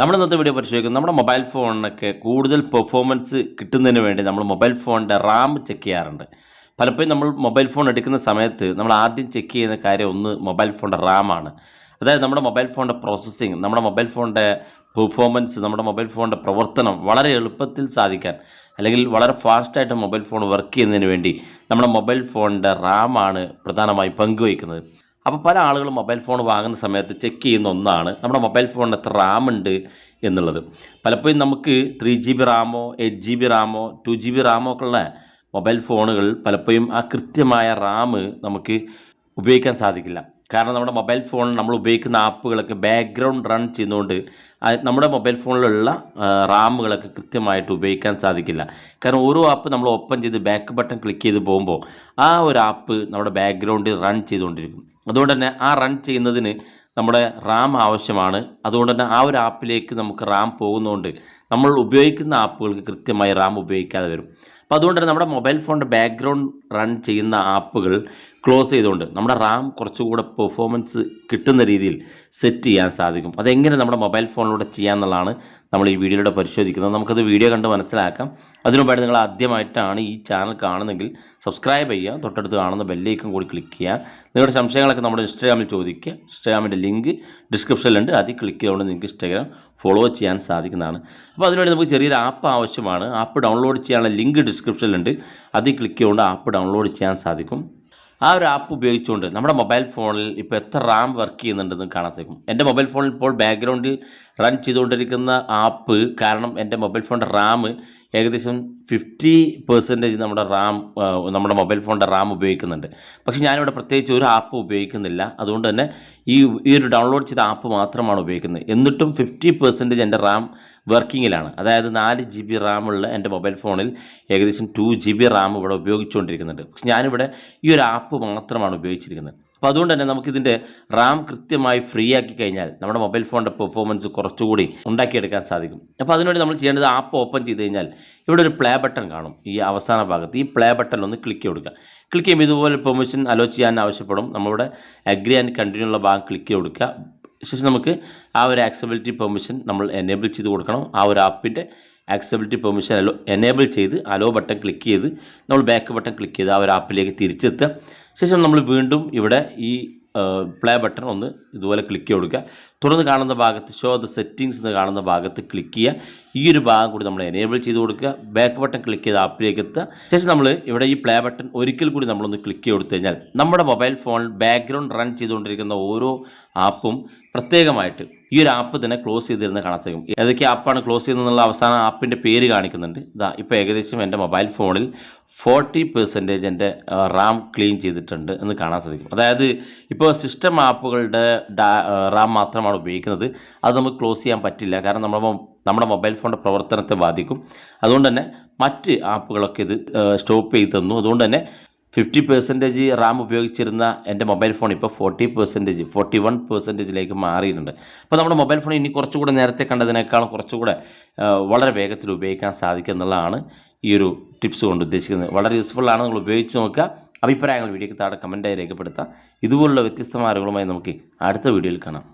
നമ്മൾ ഇന്നത്തെ വീഡിയോ പരിശോധിക്കുന്നത് നമ്മുടെ മൊബൈൽ ഫോണിനൊക്കെ കൂടുതൽ പെർഫോമൻസ് കിട്ടുന്നതിന് വേണ്ടി നമ്മൾ മൊബൈൽ ഫോണിന്റെ റാം ചെക്ക് ചെയ്യാറുണ്ട്. പലപ്പോഴും നമ്മൾ മൊബൈൽ ഫോൺ എടുക്കുന്ന സമയത്ത് നമ്മൾ ആദ്യം ചെക്ക് ചെയ്യുന്ന കാര്യം ഒന്ന് മൊബൈൽ ഫോണിന്റെ റാമാണ് അതായത് നമ്മുടെ മൊബൈൽ ഫോണിന്റെ പ്രോസസ്സിങ് നമ്മുടെ മൊബൈൽ ഫോണിന്റെ പെർഫോമൻസ് നമ്മുടെ മൊബൈൽ ഫോണിന്റെ പ്രവർത്തനം വളരെ എളുപ്പത്തിൽ സാധിക്കാൻ അല്ലെങ്കിൽ വളരെ ഫാസ്റ്റായിട്ട് മൊബൈൽ ഫോൺ വർക്ക് ചെയ്യുന്നതിന് വേണ്ടി നമ്മുടെ മൊബൈൽ ഫോണിന്റെ റാമാണ് പ്രധാനമായും പങ്കുവയ്ക്കുന്നത്. അപ്പോൾ പല ആളുകളും മൊബൈൽ ഫോൺ വാങ്ങുന്ന സമയത്ത് ചെക്ക് ചെയ്യുന്ന ഒന്നാണ്. നമ്മുടെ മൊബൈൽ ഫോണിന് എത്ര റാം ഉണ്ട് എന്നുള്ളത്. പലപ്പോഴും നമുക്ക് ത്രീ ജി ബി റാമോ എയ്റ്റ് ജി ബി റാമോ ടു ജി ബി റാമോ ഒക്കെ ഉള്ള മൊബൈൽ ഫോണുകൾ പലപ്പോഴും ആ കൃത്യമായ റാം നമുക്ക് ഉപയോഗിക്കാൻ സാധിക്കില്ല. കാരണം നമ്മുടെ മൊബൈൽ ഫോണിൽ നമ്മൾ ഉപയോഗിക്കുന്ന ആപ്പുകളൊക്കെ ബാക്ക്ഗ്രൗണ്ട് റൺ ചെയ്യുന്നതുകൊണ്ട് നമ്മുടെ മൊബൈൽ ഫോണിലുള്ള റാമുകളൊക്കെ കൃത്യമായിട്ട് ഉപയോഗിക്കാൻ സാധിക്കില്ല. കാരണം ഓരോ ആപ്പ് നമ്മൾ ഓപ്പൺ ചെയ്ത് ബാക്ക് ബട്ടൺ ക്ലിക്ക് ചെയ്ത് പോകുമ്പോൾ ആ ഒരു ആപ്പ് നമ്മുടെ ബാക്ക്ഗ്രൗണ്ടിൽ റൺ ചെയ്തുകൊണ്ടിരിക്കും. അതുകൊണ്ട് തന്നെ ആ റൺ ചെയ്യുന്നതിന് നമ്മുടെ റാം ആവശ്യമാണ്. അതുകൊണ്ട് തന്നെ ആ ഒരു ആപ്പിലേക്ക് നമുക്ക് റാം പോകുന്നതുകൊണ്ട് നമ്മൾ ഉപയോഗിക്കുന്ന ആപ്പുകൾക്ക് കൃത്യമായി റാം ഉപയോഗിക്കാതെ വരും. അപ്പോൾ അതുകൊണ്ട് തന്നെ നമ്മുടെ മൊബൈൽ ഫോണിന്റെ ബാക്ക്ഗ്രൗണ്ട് റൺ ചെയ്യുന്ന ആപ്പുകൾ ക്ലോസ് ചെയ്തുകൊണ്ട് നമ്മുടെ റാം കുറച്ചുകൂടെ പെർഫോമൻസ് കിട്ടുന്ന രീതിയിൽ സെറ്റ് ചെയ്യാൻ സാധിക്കും. അതെങ്ങനെ നമ്മുടെ മൊബൈൽ ഫോണിലൂടെ ചെയ്യാമെന്നുള്ളതാണ് നമ്മൾ ഈ വീഡിയോയിലൂടെ പരിശോധിക്കുന്നത്. നമുക്കത് വീഡിയോ കണ്ട് മനസ്സിലാക്കാം. അതിനുമുമ്പായിട്ട് നിങ്ങൾ ആദ്യമായിട്ടാണ് ഈ ചാനൽ കാണുന്നെങ്കിൽ സബ്സ്ക്രൈബ് ചെയ്യുക. തൊട്ടടുത്ത് കാണുന്ന ബെല്ലൈക്കൺ കൂടി ക്ലിക്ക് ചെയ്യുക. നിങ്ങളുടെ സംശയങ്ങളൊക്കെ നമ്മുടെ ഇൻസ്റ്റാഗ്രാമിൽ ചോദിക്കുക. ഇൻസ്റ്റാഗ്രാമിന്റെ ലിങ്ക് ഡിസ്ക്രിപ്ഷനിലുണ്ട് അതിൽ ക്ലിക്ക് ചെയ്തുകൊണ്ട് നിങ്ങൾക്ക് ഇൻസ്റ്റാഗ്രാം ഫോളോ ചെയ്യാൻ സാധിക്കുന്നതാണ്. അപ്പോൾ അതിനുവേണ്ടി നമുക്ക് ചെറിയൊരു ആപ്പ് ആവശ്യമാണ്. ആപ്പ് ഡൗൺലോഡ് ചെയ്യാനുള്ള ലിങ്ക് ഡിസ്ക്രിപ്ഷനിലുണ്ട് അതിൽ ക്ലിക്ക് ചെയ്തുകൊണ്ട് ആപ്പ് ഡൗൺലോഡ് ചെയ്യാൻ സാധിക്കും. ആ ഒരു ആപ്പ് ഉപയോഗിച്ചുകൊണ്ട് നമ്മുടെ മൊബൈൽ ഫോണിൽ ഇപ്പോൾ എത്ര റാം വർക്ക് ചെയ്യുന്നുണ്ടെന്ന് കാണാൻ സാധിക്കും. എന്റെ മൊബൈൽ ഫോണിൽ ഇപ്പോൾ ബാക്ക്ഗ്രൗണ്ടിൽ റൺ ചെയ്തുകൊണ്ടിരിക്കുന്ന ആപ്പ് കാരണം എന്റെ മൊബൈൽ ഫോണിന്റെ റാം ഏകദേശം ഫിഫ്റ്റി പെർസെന്റേജ് നമ്മുടെ റാം നമ്മുടെ മൊബൈൽ ഫോണിന്റെ റാം ഉപയോഗിക്കുന്നുണ്ട്. പക്ഷേ ഞാനിവിടെ പ്രത്യേകിച്ച് ഒരു ആപ്പ് ഉപയോഗിക്കുന്നില്ല. അതുകൊണ്ട് തന്നെ ഈ ഈ ഒരു ഡൗൺലോഡ് ചെയ്ത ആപ്പ് മാത്രമാണ് ഉപയോഗിക്കുന്നത്. എന്നിട്ടും ഫിഫ്റ്റി പെർസെന്റേജ് എന്റെ റാം വർക്കിങ്ങിലാണ്. അതായത് നാല് ജി ബി റാമുള്ള എന്റെ മൊബൈൽ ഫോണിൽ ഏകദേശം ടു ജി ബി റാം ഇവിടെ ഉപയോഗിച്ചുകൊണ്ടിരിക്കുന്നുണ്ട്. പക്ഷെ ഞാനിവിടെ ഈ ഒരു ആപ്പ് മാത്രമാണ് ഉപയോഗിച്ചിരിക്കുന്നത്. അപ്പോൾ അതുകൊണ്ട് തന്നെ നമുക്കിതിന്റെ റാം കൃത്യമായി ഫ്രീ ആക്കി കഴിഞ്ഞാൽ നമ്മുടെ മൊബൈൽ ഫോണിന്റെ പെർഫോമൻസ് കുറച്ചുകൂടി ഉണ്ടാക്കിയെടുക്കാൻ സാധിക്കും. അപ്പോൾ അതിനുവേണ്ടി നമ്മൾ ചെയ്യേണ്ടത് ആപ്പ് ഓപ്പൺ ചെയ്ത് കഴിഞ്ഞാൽ ഇവിടെ ഒരു പ്ലേ ബട്ടൺ കാണും ഈ അവസാന ഭാഗത്ത്. ഈ പ്ലേ ബട്ടൺ ഒന്ന് ക്ലിക്ക് കൊടുക്കുക. ക്ലിക്ക് ചെയ്യുമ്പോൾ ഇതുപോലെ പെർമിഷൻ അലോ ചെയ്യാൻ ആവശ്യപ്പെടും. നമ്മളിവിടെ അഗ്രി ആൻഡ് കണ്ടിന്യൂ ഉള്ള ഭാഗം ക്ലിക്ക് കൊടുക്കുക. ശേഷം നമുക്ക് ആ ഒരു ആക്സബിലിറ്റി പെർമിഷൻ നമ്മൾ എനേബിൾ ചെയ്ത് കൊടുക്കണം. ആ ഒരു ആപ്പിന്റെ ആക്സബിലിറ്റി പെർമിഷൻ അലോ എനേബിൾ ചെയ്ത് അലോ ബട്ടൺ ക്ലിക്ക് ചെയ്ത് നമ്മൾ ബാക്ക് ബട്ടൺ ക്ലിക്ക് ചെയ്ത് ആ ഒരു ആപ്പിലേക്ക് തിരിച്ചെത്തുക. ശേഷം നമ്മൾ വീണ്ടും ഇവിടെ ഈ പ്ലേ ബട്ടൺ ഒന്ന് ഇതുപോലെ ക്ലിക്ക് ചെയ്ത് കൊടുക്കുക. തുടർന്ന് കാണുന്ന ഭാഗത്ത് ഷോ ദ സെറ്റിങ്സ് എന്ന് കാണുന്ന ഭാഗത്ത് ക്ലിക്ക് ചെയ്യുക. ഈ ഒരു ഭാഗം കൂടി നമ്മൾ എനേബിൾ ചെയ്ത് കൊടുക്കുക. ബാക്ക് ബട്ടൺ ക്ലിക്ക് ചെയ്ത് ആപ്പിലേക്ക് എത്തുക. ശേഷം നമ്മൾ ഇവിടെ ഈ പ്ലേ ബട്ടൺ ഒരിക്കൽ കൂടി നമ്മളൊന്ന് ക്ലിക്ക് ചെയ്ത് കൊടുത്തു കഴിഞ്ഞാൽ നമ്മുടെ മൊബൈൽ ഫോണിൽ ബാക്ക്ഗ്രൗണ്ട് റൺ ചെയ്തുകൊണ്ടിരിക്കുന്ന ഓരോ ആപ്പും പ്രത്യേകമായിട്ട് ഈ ഒരു ആപ്പ് തന്നെ ക്ലോസ് ചെയ്തിരുന്ന കാണാൻ സാധിക്കും. ഏതൊക്കെ ആപ്പാണ് ക്ലോസ് ചെയ്യുന്നതെന്നുള്ള അവസാന ആപ്പിന്റെ പേര് കാണിക്കുന്നുണ്ട്. ഇതാ ഇപ്പോൾ ഏകദേശം എന്റെ മൊബൈൽ ഫോണിൽ ഫോർട്ടി പെർസെന്റേജ് എന്റെ റാം ക്ലീൻ ചെയ്തിട്ടുണ്ട് എന്ന് കാണാൻ സാധിക്കും. അതായത് ഇപ്പോൾ സിസ്റ്റം ആപ്പുകളുടെ റാം മാത്രമാണ് ഉപയോഗിക്കുന്നത്. അത് നമുക്ക് ക്ലോസ് ചെയ്യാൻ പറ്റില്ല. കാരണം നമ്മുടെ നമ്മുടെ മൊബൈൽ ഫോണിന്റെ പ്രവർത്തനത്തെ ബാധിക്കും. അതുകൊണ്ട് തന്നെ മറ്റ് ആപ്പുകളൊക്കെ ഇത് സ്റ്റോപ്പ് ചെയ്ത് തന്നു. അതുകൊണ്ട് തന്നെ ഫിഫ്റ്റി പെർസെന്റേജ് റാം ഉപയോഗിച്ചിരുന്ന എന്റെ മൊബൈൽ ഫോൺ ഇപ്പോൾ ഫോർട്ടി പെർസെന്റേജ് ഫോർട്ടി വൺ പെർസെന്റേജിലേക്ക് മാറിയിട്ടുണ്ട്. അപ്പോൾ നമ്മുടെ മൊബൈൽ ഫോൺ ഇനി കുറച്ചുകൂടെ നേരത്തെ കണ്ടതിനേക്കാളും കുറച്ചുകൂടെ വളരെ വേഗത്തിൽ ഉപയോഗിക്കാൻ സാധിക്കും എന്നുള്ളതാണ് ഈ ഒരു ടിപ്സ് കൊണ്ട് ഉദ്ദേശിക്കുന്നത്. വളരെ യൂസ്ഫുള്ളാണ് നിങ്ങൾ ഉപയോഗിച്ച് നോക്കുക. അഭിപ്രായങ്ങൾ വീഡിയോക്ക് താഴെ കമന്റായി രേഖപ്പെടുത്താം ഇതുപോലുള്ള വ്യത്യസ്തമായ അറിവുകളുമായി നമുക്ക് അടുത്ത വീഡിയോയിൽ കാണാം.